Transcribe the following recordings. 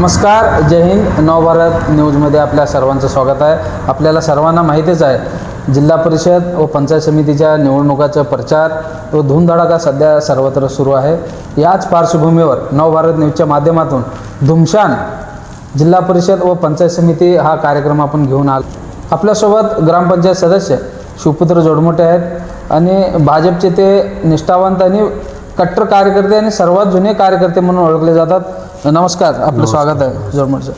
नमस्कार जय हिंद. नवभारत न्यूजमध्ये आपल्या सर्वांचं स्वागत आहे. आपल्याला सर्वांना माहितीच आहे जिल्हा परिषद व पंचायत समितीच्या निवडणुकाचा प्रचार व धूमधडाका सध्या सर्वत्र सुरू आहे. याच पार्श्वभूमीवर नवभारत न्यूजच्या माध्यमातून धुमशान जिल्हा परिषद व पंचायत समिती हा कार्यक्रम आपण घेऊन आलो. आपल्यासोबत ग्रामपंचायत सदस्य शिवपुत्र जोडमोटे आहेत आणि भाजपचे ते निष्ठावंत आणि कट्टर कार्यकर्ते आणि सर्वात जुने कार्यकर्ते म्हणून ओळखले जातात. नमस्कार आपलं स्वागत आहे सर.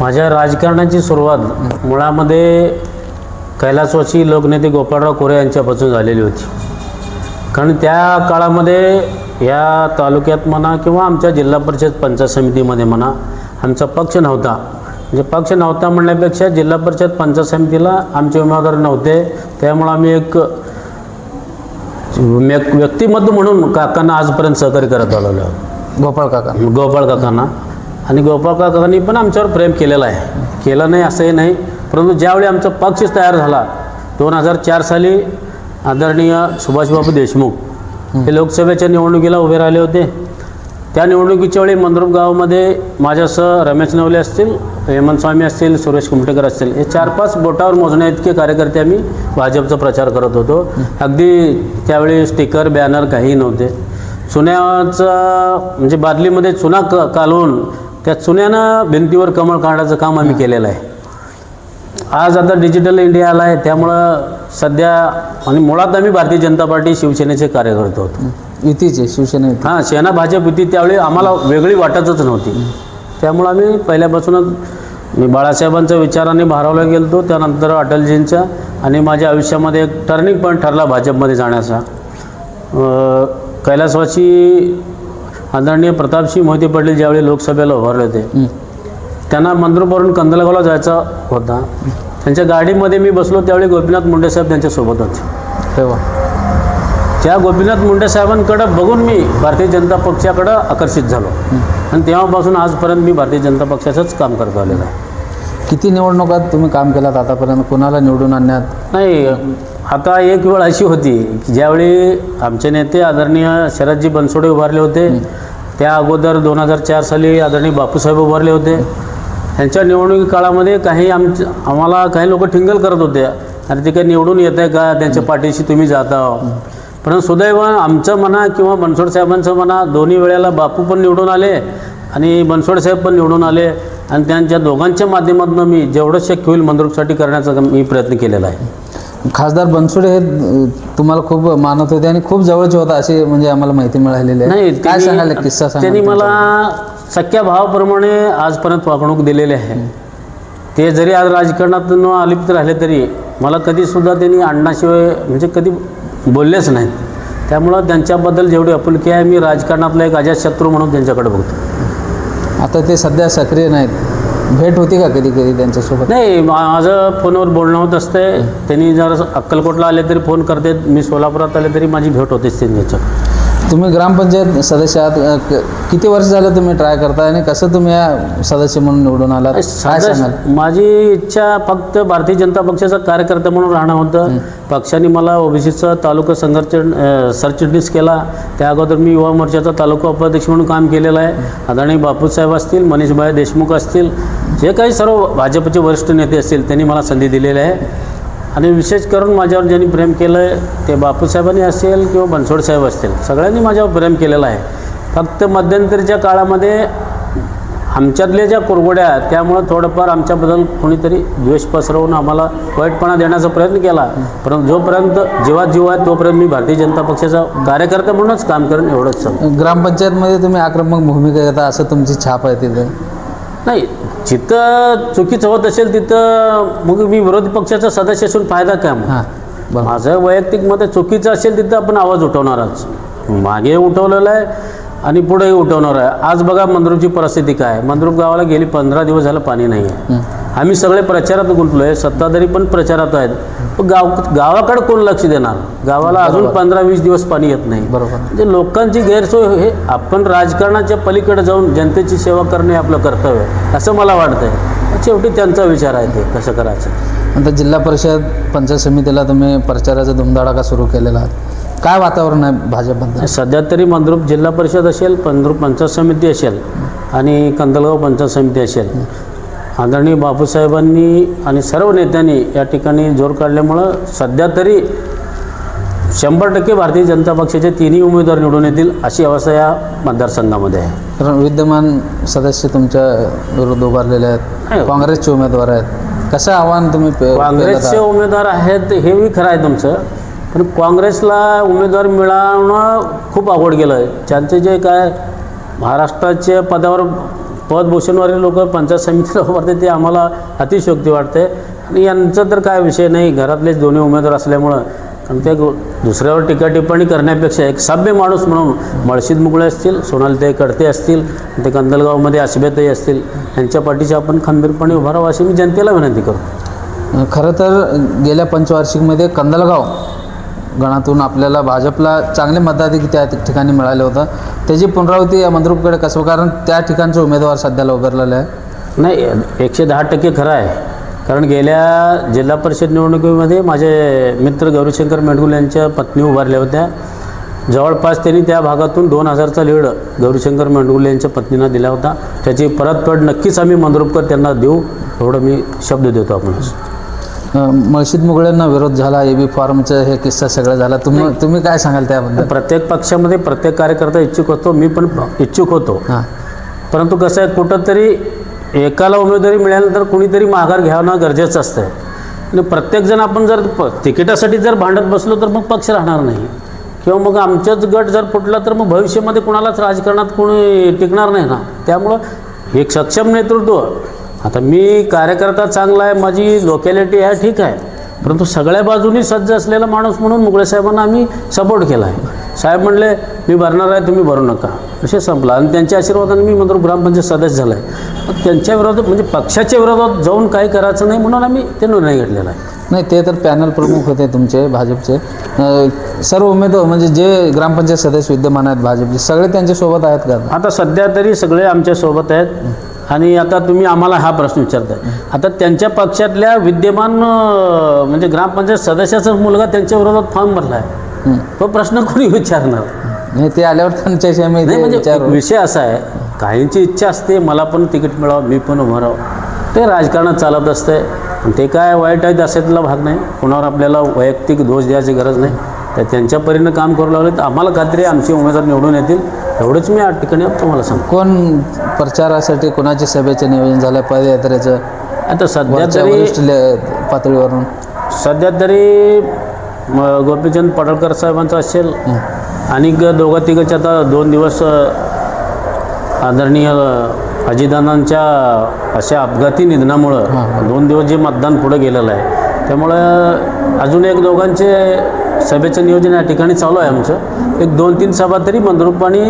माझ्या राजकारणाची सुरुवात मुळामध्ये कैलासवासी लोकनेते गोपाळराव कोरे यांच्यापासून झालेली होती. कारण त्या काळामध्ये या तालुक्यात म्हणा किंवा आमच्या जिल्हा परिषद पंचायत समितीमध्ये म्हणा आमचा पक्ष नव्हता. म्हणजे पक्ष नव्हता म्हणण्यापेक्षा जिल्हा परिषद पंचायत समितीला आमचे उमेदवार नव्हते. त्यामुळं आम्ही एक व्यक- व्यक्तिमत्व म्हणून काकांना आजपर्यंत सहकार्य करत आलेलो आहोत. गोपाळ काका. गोपाळ काकांना. आणि गोपाळ काकांनी पण आमच्यावर प्रेम केलेलं आहे. केलं नाही असंही नाही. परंतु ज्यावेळी आमचा पक्ष तयार झाला दोन हजार चार साली आदरणीय सुभाषबाबू देशमुख हे लोकसभेच्या निवडणुकीला उभे राहिले होते. त्या निवडणुकीच्या वेळी मंद्रुप गावामध्ये माझ्यासह रमेश नवले असतील हेमंत स्वामी असतील सुरेश कुमटेकर असतील हे चार पाच बोटावर मोजण्या इतके कार्यकर्ते आम्ही भाजपचा प्रचार करत होतो. अगदी त्यावेळी स्टिकर बॅनर काहीही नव्हते. चुन्याचा म्हणजे बादलीमध्ये चुना क कालवून त्या चुन्यानं भिंतीवर कमळ काढायचं काम आम्ही केलेलं आहे. आज आता डिजिटल इंडिया आला आहे त्यामुळं सध्या आणि मुळात आम्ही भारतीय जनता पार्टी शिवसेनेचे कार्यकर्ते होतो. युतीचे शिवसेना युती. हां सेना भाजप होती त्यावेळी आम्हाला वेगळी वाटतच नव्हती. त्यामुळं आम्ही पहिल्यापासूनच मी बाळासाहेबांच्या विचाराने भारावला गेलो त्यानंतर अटलजींचा आणि माझ्या आयुष्यामध्ये एक टर्निंग पॉईंट ठरला भाजपमध्ये जाण्याचा. कैलासवासी आदरणीय प्रतापसिंह मोहिते पाटील ज्यावेळी लोकसभेला उभारले होते. त्यांना मंद्रपूरवरून कंदलगावला जायचा होता. त्यांच्या गाडीमध्ये मी बसलो त्यावेळी गोपीनाथ मुंडे साहेब त्यांच्यासोबत होते. तेव्हा? त्या गोपीनाथ मुंडे साहेबांकडं बघून मी भारतीय जनता पक्षाकडं आकर्षित झालो. आणि तेव्हापासून आजपर्यंत मी भारतीय जनता पक्षाचंच काम करतो आलेलं आहे. किती निवडणुकात तुम्ही काम केलात आतापर्यंत? कोणाला निवडून आणण्यात? नाही आता एक वेळ अशी होती की ज्यावेळी आमचे नेते आदरणीय शरदजी बनसोडे उभारले होते त्या अगोदर दोन हजार चार साली आदरणीय बापूसाहेब उभारले होते. त्यांच्या निवडणुकी काळामध्ये काही आमच्या आम्हाला काही लोक ठिंगल करत होते. अरे ते काही निवडून येत आहे का? त्यांच्या पाठीशी तुम्ही जाता परंतु सुदैव आमचं म्हणा किंवा बनसोड साहेबांचं म्हणा दोन्ही वेळेला बापू पण निवडून आले आणि बनसोड साहेब पण निवडून आले. आणि त्यांच्या दोघांच्या माध्यमातून मी जेवढं शक्य होईल मंद्रुपसाठी करण्याचा मी प्रयत्न केलेला आहे. खासदार बनसोडे हे तुम्हाला खूप मानत होते आणि खूप जवळचे होता अशी म्हणजे आम्हाला माहिती मिळालेली आहे. नाही काय एक किस्सा त्यांनी मला सख्या भावाप्रमाणे आजपर्यंत वागणूक दिलेली आहे. ते जरी आज राजकारणातून अलिप्त राहिले तरी मला कधीसुद्धा त्यांनी अण्णाशिवाय म्हणजे कधी बोललेच नाहीत. त्यामुळं त्यांच्याबद्दल जेवढी आपुलकी आहे मी राजकारणातला एक अजातशत्रू म्हणून त्यांच्याकडे बघतो. आता ते सध्या सक्रिय नाहीत. भेट होती का कधी कधी त्यांच्यासोबत? नाही माझं फोनवर बोलणं होत असते त्यांनी जर अक्कलकोटला आले तरी फोन करते. मी सोलापुरात आले तरी माझी भेट होतेच त्यांच्या तुम्ही ग्रामपंचायत सदस्य आहात क- किती वर्ष झालं तुम्ही ट्राय करताय आणि कसं तुम्ही या सदस्य म्हणून निवडून आलात? काय साधं- सांगाल? माझी इच्छा फक्त भारतीय जनता पक्षाचा कार्यकर्ता म्हणून राहणं होतं. पक्षाने मला ओबीसीचा तालुका संघर्ष अं, सरचिटणीस केला. त्या अगोदर मी युवा मोर्चाचा तालुका उपाध्यक्ष म्हणून काम केलेलं आहे. आदरणीय बापूसाहेब असतील मनीषभाई देशमुख असतील जे काही सर्व भाजपचे वरिष्ठ नेते असतील त्यांनी मला संधी दिलेली आहे. आणि विशेष करून माझ्यावर ज्यांनी प्रेम केलं आहे ते बापूसाहेबांनी असेल किंवा बनसोड साहेब असतील सगळ्यांनी माझ्यावर प्रेम केलेलं आहे. फक्त मध्यंतरीच्या काळामध्ये आमच्यातल्या ज्या कुरगोड्या आहेत, त्यामुळं थोडंफार आमच्याबद्दल कोणीतरी द्वेष पसरवून आम्हाला वाईटपणा देण्याचा प्रयत्न केला. परंतु जोपर्यंत जीवात जीव आहे तोपर्यंत मी भारतीय जनता पक्षाचा कार्यकर्ता म्हणूनच काम करेन एवढंच सांगतो. ग्रामपंचायतमध्ये तुम्ही आक्रमक भूमिका घेता असं तुमची छाप आहे तिथे? नाही जिथं चुकीचं होत असेल तिथं मग मी विरोधी पक्षाचा सदस्य असून फायदा काय मग? हां माझं वैयक्तिक मत चुकीचं असेल तिथं आपण आवाज उठवणारच. मागे उठवलेला आहे आणि पुढेही उठवणार आहे. आज बघा मंद्रुपची परिस्थिती काय मंद्रुप गावाला गेली पंधरा दिवस झालं पाणी नाही आहे. आम्ही सगळे प्रचारात गुंतलो आहे सत्ताधारी पण प्रचारात आहेत. पण गाव गावाकडे कोण लक्ष देणार? गावाला अजून पंधरा वीस दिवस पाणी येत नाही. बरोबर. म्हणजे लोकांची गैरसोय हे आपण राजकारणाच्या पलीकडे जाऊन जनतेची सेवा करणे आपलं कर्तव्य आहे असं मला वाटतंय. शेवटी त्यांचा विचार आहे ते कसं करायचं? आता जिल्हा परिषद पंचायत समितीला तुम्ही प्रचाराचा धुमधडाका सुरू केलेला आहात काय वातावरण आहे भाजपबद्दल? सध्या तरी मंद्रुप जिल्हा परिषद असेल मंद्रुप पंचायत समिती असेल आणि कंदलगाव पंचायत समिती असेल. आदरणीय बापूसाहेबांनी आणि सर्व नेत्यांनी या ठिकाणी जोर काढल्यामुळं सध्या तरी शंभर टक्के भारतीय जनता पक्षाचे तिन्ही उमेदवार निवडून येतील अशी अवस्था या मतदारसंघामध्ये आहे कारण विद्यमान सदस्य तुमच्या विरुद्ध उभारलेले आहेत. काँग्रेसचे उमेदवार आहेत कसं आव्हान तुम्ही काँग्रेसचे? उमेदवार आहेत हे मी खरं आहे तुमचं पण काँग्रेसला उमेदवार मिळवणं खूप अवघड गेलं आहे त्यांचे जे काय महाराष्ट्राच्या पदावर पदभूषणवारी लोक पंचायत समितीला उभारते ते आम्हाला अतिशयोक्ती वाटते. आणि यांचं तर काय विषय नाही घरातलेच दोन्ही उमेदवार असल्यामुळं. आणि ते दुसऱ्यावर टीका टिप्पणी करण्यापेक्षा एक सभ्य माणूस म्हणून मळशीद मुगळे असतील सोनालीताई कडते असतील ते कंदलगावमध्ये आशिबेताई असतील यांच्या पाठीशी आपण खंबीरपणे उभा राहावं अशी मी जनतेला विनंती करतो. खरं तर गेल्या पंचवार्षिकमध्ये कंदलगाव गणातून आपल्याला भाजपला चांगले मताधिक त्या ठिकाणी मिळाले होतं. त्याची पुनरावृत्ती या मंद्रुपकडे कसं कारण त्या ठिकाणचे उमेदवार सध्याला उभारलेले आहे नाही एकशे दहा टक्के खरं आहे. कारण गेल्या जिल्हा परिषद निवडणुकीमध्ये माझे मित्र गौरीशंकर मेडगुल यांच्या पत्नी उभारल्या होत्या. जवळपास त्यांनी त्या भागातून दोन हजारचा लीड गौरीशंकर मेंडगुले यांच्या पत्नींना दिला होता. त्याची परतफेड नक्कीच आम्ही मंद्रुपकर त्यांना देऊ एवढं मी शब्द देतो आपण मळशीद मुगळ्यांना विरोध झाला ए बी फॉर्मचं हे किस्सा सगळं झाला. तुम्ही तुम्ही काय सांगाल त्याबद्दल? प्रत्येक पक्षामध्ये प्रत्येक कार्यकर्ता इच्छुक होतो मी पण इच्छुक होतो. हां. परंतु कसं आहे कुठंतरी एकाला उमेदवारी मिळाल्यानंतर कुणीतरी माघार घ्यावणं गरजेचं असतं आणि प्रत्येकजण आपण जर प तिकिटासाठी जर भांडत बसलो तर मग पक्ष राहणार नाही. किंवा मग आमच्याच गट जर फुटला तर मग भविष्यामध्ये कुणालाच राजकारणात कोणी टिकणार नाही ना. त्यामुळं एक सक्षम नेतृत्व आता मी कार्यकर्ता चांगला आहे माझी लोकॅलिटी आहे ठीक आहे. परंतु सगळ्या बाजूनी सज्ज असलेला माणूस म्हणून मुगळे साहेबांना आम्ही सपोर्ट केला आहे. साहेब म्हणले मी भरणार आहे तुम्ही भरू नका. असे संपला. आणि त्यांच्या आशीर्वादाने मी मंत्र ग्रामपंचायत सदस्य झाला आहे. त्यांच्या विरोधात म्हणजे पक्षाच्या विरोधात जाऊन काही करायचं नाही म्हणून आम्ही ते निर्णय घेतलेला आहे. नाही ते तर पॅनल प्रमुख होते तुमचे भाजपचे. सर्व उमेदवार म्हणजे जे ग्रामपंचायत सदस्य विद्यमान आहेत भाजपचे सगळे त्यांच्यासोबत आहेत का? आता सध्या तरी सगळे आमच्यासोबत आहेत. आणि आता तुम्ही आम्हाला हा प्रश्न विचारताय. आता त्यांच्या पक्षातल्या विद्यमान म्हणजे ग्रामपंचायत सदस्याचाच मुलगा त्यांच्या विरोधात फॉर्म भरला आहे. तो प्रश्न कोणी विचारणार? नाही ते आल्यावर त्यांच्याशी आम्ही म्हणजे विषय असा आहे काहींची इच्छा असते मला पण तिकीट मिळावं मी पण उभं राहावं. ते राजकारणात चालत असते आणि ते काय वाईट आहेत अशातला भाग नाही. कोणावर आपल्याला वैयक्तिक दोष द्यायची गरज नाही. तर त्यांच्या परीनं काम करू लागले तर आम्हाला खात्री आहे आमचे उमेदवार निवडून येतील. एवढंच मी या ठिकाणी तुम्हाला सांगतो. कोण प्रचारासाठी कोणाच्या सभेचं नियोजन झालं पदयात्रेचं आता सध्या वरच्या तरी वरिष्ठ ले- पातळीवरून. सध्या तरी म, गोपीचंद पडळकर साहेबांचं असेल आणि ग- दोघं तिघंचे आता दोन दिवस अ, आदरणीय अजितदादांच्या अशा अपघाती निधनामुळं दोन दिवस जे मतदान पुढं गेलेलं आहे. त्यामुळं अजून एक दोघांचे सभेचं नियोजन या ठिकाणी चालू आहे आमचं. एक दोन तीन सभा तरी मंद्रुप आणि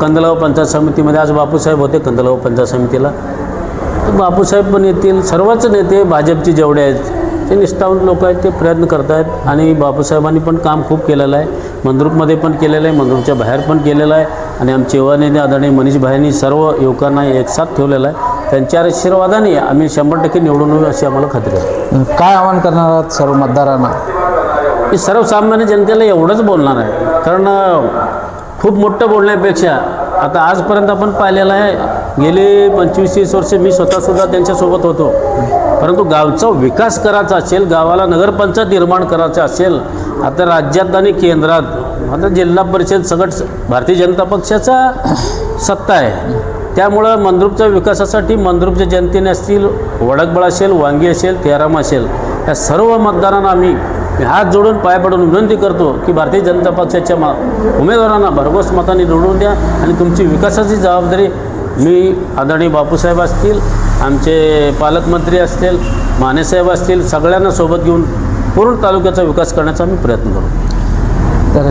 कंदलगाव पंचायत समितीमध्ये. आज बापूसाहेब होते कंदलगाव पंचायत समितीला. तर बापूसाहेब पण येतील. सर्वच नेते भाजपचे जेवढे आहेत ते निष्ठावंत लोक आहेत ते प्रयत्न करत आहेत आणि बापूसाहेबांनी पण काम खूप केलेलं आहे. मंद्रुपमध्ये पण केलेलं आहे मंद्रुपच्या बाहेर पण केलेलं आहे. आणि आमचे युवा नेते आदरणीय मनीष भाईंनी सर्व युवकांना एकसाथ ठेवलेलं आहे. त्यांच्या आशीर्वादाने आम्ही शंभर टक्के निवडून येऊ अशी आम्हाला खात्री आहे. काय आवाहन करणार आहात सर्व मतदारांना? मी सर्वसामान्य जनतेला एवढंच बोलणार आहे. कारण खूप मोठं बोलण्यापेक्षा आता आजपर्यंत आपण पाहिलेलं आहे गेले पंचवीस तीस वर्ष मी स्वतःसुद्धा त्यांच्यासोबत होतो. परंतु गावचा विकास करायचा असेल गावाला नगरपंचायत निर्माण करायचं असेल आता राज्यात आणि केंद्रात आता जिल्हा परिषद सगट भारतीय जनता पक्षाचा सत्ता आहे. त्यामुळं मंद्रूपच्या विकासासाठी मंद्रूपच्या जनतेने असतील वडकबळ असेल वांगी असेल तेराम असेल या सर्व मतदारांना आम्ही मी हात जोडून पाय पडून विनंती करतो की भारतीय जनता पक्षाच्या मा उमेदवारांना भरघोस मताने निवडून द्या आणि तुमची विकासाची जबाबदारी मी आदरणीय बापूसाहेब असतील आमचे पालकमंत्री असतील मानेसाहेब असतील सगळ्यांना सोबत घेऊन पूर्ण तालुक्याचा विकास करण्याचा आम्ही प्रयत्न करू. तर